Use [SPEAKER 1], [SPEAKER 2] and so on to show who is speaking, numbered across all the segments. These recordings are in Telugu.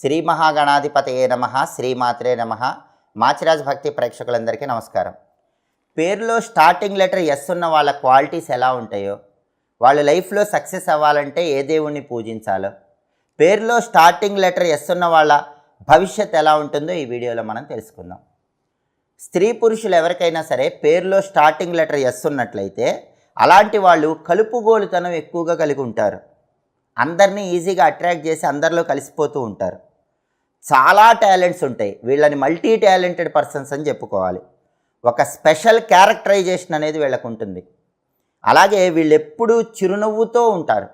[SPEAKER 1] శ్రీ మహాగణాధిపతయే నమ శ్రీమాత్రే నమ. మాచిరాజ్ భక్తి ప్రేక్షకులందరికీ నమస్కారం. పేరులో స్టార్టింగ్ లెటర్ ఎస్ ఉన్న వాళ్ళ క్వాలిటీస్ ఎలా ఉంటాయో వాళ్ళ లైఫ్లో సక్సెస్ అవ్వాలంటే ఏ దేవుణ్ణి పూజించాలో పేరులో స్టార్టింగ్ లెటర్ ఎస్ ఉన్న వాళ్ళ భవిష్యత్ ఎలా ఉంటుందో ఈ వీడియోలో మనం తెలుసుకుందాం. స్త్రీ పురుషులు ఎవరికైనా సరే పేరులో స్టార్టింగ్ లెటర్ ఎస్ ఉన్నట్లయితే అలాంటి వాళ్ళు కలుపుగోలుతనం ఎక్కువగా కలిగి ఉంటారు. అందరినీ ఈజీగా అట్రాక్ట్ చేసి అందరిలో కలిసిపోతూ ఉంటారు. చాలా టాలెంట్స్ ఉంటాయి. వీళ్ళని మల్టీ టాలెంటెడ్ పర్సన్స్ అని చెప్పుకోవాలి. ఒక స్పెషల్ క్యారెక్టరైజేషన్ అనేది వీళ్ళకు ఉంటుంది. అలాగే వీళ్ళు ఎప్పుడూ చిరునవ్వుతో ఉంటారు.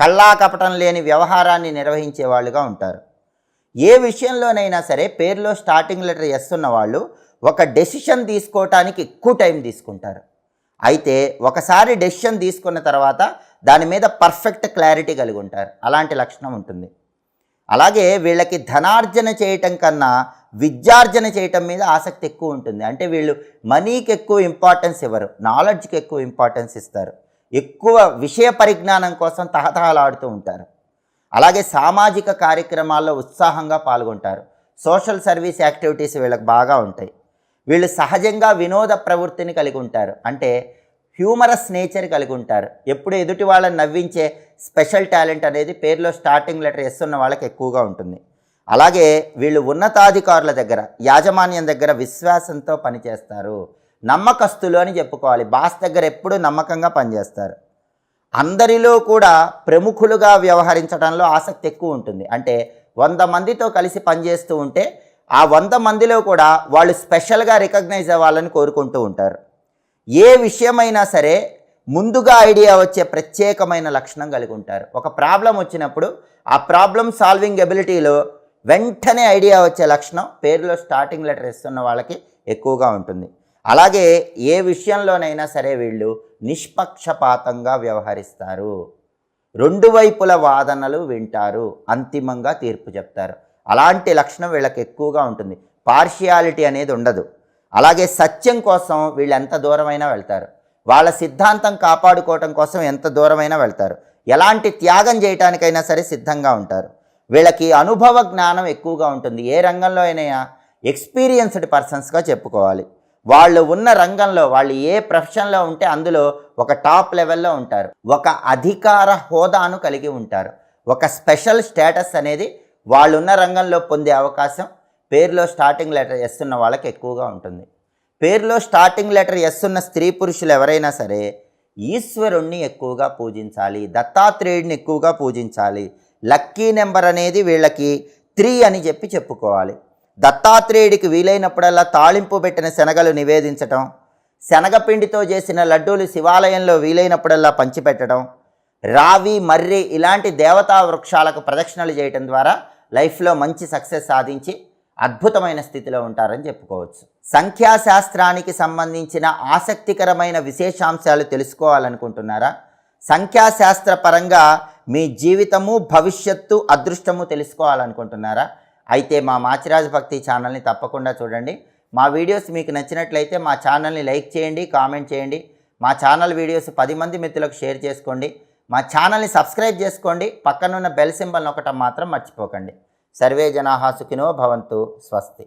[SPEAKER 1] కళ్ళా కపటం లేని వ్యవహారాన్ని నిర్వహించే వాళ్ళుగా ఉంటారు. ఏ విషయంలోనైనా సరే పేరులో స్టార్టింగ్ లెటర్ ఎస్ ఉన్న వాళ్ళు ఒక డెసిషన్ తీసుకోవటానికి ఎక్కువ టైం తీసుకుంటారు. అయితే ఒకసారి డెసిషన్ తీసుకున్న తర్వాత దాని మీద పర్ఫెక్ట్ క్లారిటీ కలిగి ఉంటారు. అలాంటి లక్షణం ఉంటుంది. అలాగే వీళ్ళకి ధనార్జన చేయటం కన్నా విద్యార్జన చేయటం మీద ఆసక్తి ఎక్కువ ఉంటుంది. అంటే వీళ్ళు మనీకి ఎక్కువ ఇంపార్టెన్స్ ఇవ్వరు. నాలెడ్జ్కి ఎక్కువ ఇంపార్టెన్స్ ఇస్తారు. ఎక్కువ విషయ పరిజ్ఞానం కోసం తహతహలాడుతూ ఉంటారు. అలాగే సామాజిక కార్యక్రమాల్లో ఉత్సాహంగా పాల్గొంటారు. సోషల్ సర్వీస్ యాక్టివిటీస్ వీళ్ళకి బాగా ఉంటాయి. వీళ్ళు సహజంగా వినోద ప్రవృత్తిని కలిగి ఉంటారు. అంటే హ్యూమరస్ నేచర్ కలిగి ఉంటారు. ఎప్పుడు ఎదుటి వాళ్ళని నవ్వించే స్పెషల్ టాలెంట్ అనేది పేరులో స్టార్టింగ్ లెటర్ ఎస్ ఉన్న వాళ్ళకి ఎక్కువగా ఉంటుంది. అలాగే వీళ్ళు ఉన్నతాధికారుల దగ్గర యాజమాన్యం దగ్గర విశ్వాసంతో పనిచేస్తారు. నమ్మకస్తులు అని చెప్పుకోవాలి. బాస్ దగ్గర ఎప్పుడూ నమ్మకంగా పనిచేస్తారు. అందరిలో కూడా ప్రముఖులుగా వ్యవహరించడంలో ఆసక్తి ఎక్కువ ఉంటుంది. అంటే వంద మందితో కలిసి పనిచేస్తూ ఉంటే ఆ వంద మందిలో కూడా వాళ్ళు స్పెషల్గా రికగ్నైజ్ అవ్వాలని కోరుకుంటూ ఉంటారు. ఏ విషయమైనా సరే ముందుగా ఐడియా వచ్చే ప్రత్యేకమైన లక్షణం కలిగి ఉంటారు. ఒక ప్రాబ్లం వచ్చినప్పుడు ఆ ప్రాబ్లం సాల్వింగ్ ఎబిలిటీలో వెంటనే ఐడియా వచ్చే లక్షణం పేరులో స్టార్టింగ్ లెటర్ ఇస్తున్న వాళ్ళకి ఎక్కువగా ఉంటుంది. అలాగే ఏ విషయంలోనైనా సరే వీళ్ళు నిష్పక్షపాతంగా వ్యవహరిస్తారు. రెండు వైపుల వాదనలు వింటారు. అంతిమంగా తీర్పు చెప్తారు. అలాంటి లక్షణం వీళ్ళకి ఎక్కువగా ఉంటుంది. పార్షియాలిటీ అనేది ఉండదు. అలాగే సత్యం కోసం వీళ్ళు ఎంత దూరమైనా వెళ్తారు. వాళ్ళ సిద్ధాంతం కాపాడుకోవటం కోసం ఎంత దూరమైనా వెళ్తారు. ఎలాంటి త్యాగం చేయటానికైనా సరే సిద్ధంగా ఉంటారు. వీళ్ళకి అనుభవ జ్ఞానం ఎక్కువగా ఉంటుంది. ఏ రంగంలో అయినా ఎక్స్పీరియన్స్డ్ పర్సన్స్గా చెప్పుకోవాలి. వాళ్ళు ఉన్న రంగంలో వాళ్ళు ఏ ప్రొఫెషన్లో ఉంటే అందులో ఒక టాప్ లెవెల్లో ఉంటారు. ఒక అధికార హోదాను కలిగి ఉంటారు. ఒక స్పెషల్ స్టేటస్ అనేది వాళ్ళున్న రంగంలో పొందే అవకాశం పేరులో స్టార్టింగ్ లెటర్ ఎస్ ఉన్న వాళ్ళకి ఎక్కువగా ఉంటుంది. పేరులో స్టార్టింగ్ లెటర్ ఎస్ ఉన్న స్త్రీ పురుషులు ఎవరైనా సరే ఈశ్వరుణ్ణి ఎక్కువగా పూజించాలి దత్తాత్రేయుడిని ఎక్కువగా పూజించాలి లక్కీ నెంబర్ అనేది వీళ్ళకి త్రీ అని చెప్పి చెప్పుకోవాలి. దత్తాత్రేయుడికి వీలైనప్పుడల్లా తాళింపు పెట్టిన శనగలు నివేదించటం శనగపిండితో చేసిన లడ్డూలు శివాలయంలో వీలైనప్పుడల్లా పంచిపెట్టడం రావి మర్రి ఇలాంటి దేవతా వృక్షాలకు ప్రదక్షిణలు చేయటం ద్వారా లైఫ్లో మంచి సక్సెస్ సాధించి అద్భుతమైన స్థితిలో ఉంటారని చెప్పుకోవచ్చు. సంఖ్యాశాస్త్రానికి సంబంధించిన ఆసక్తికరమైన విశేషాంశాలు తెలుసుకోవాలనుకుంటున్నారా? సంఖ్యాశాస్త్ర పరంగా మీ జీవితము భవిష్యత్తు అదృష్టము తెలుసుకోవాలనుకుంటున్నారా? అయితే మా మాచిరాజ్ భక్తి ఛానల్ని తప్పకుండా చూడండి. మా వీడియోస్ మీకు నచ్చినట్లయితే మా ఛానల్ని లైక్ చేయండి కామెంట్ చేయండి. మా ఛానల్ వీడియోస్ పది మంది మిత్రులకు షేర్ చేసుకోండి. మా ఛానల్ని సబ్స్క్రైబ్ చేసుకోండి. పక్కనున్న బెల్ సింబల్ ఒకటం మాత్రం మర్చిపోకండి. సర్వే జనాహా సుఖినో భవంతు. స్వస్తి.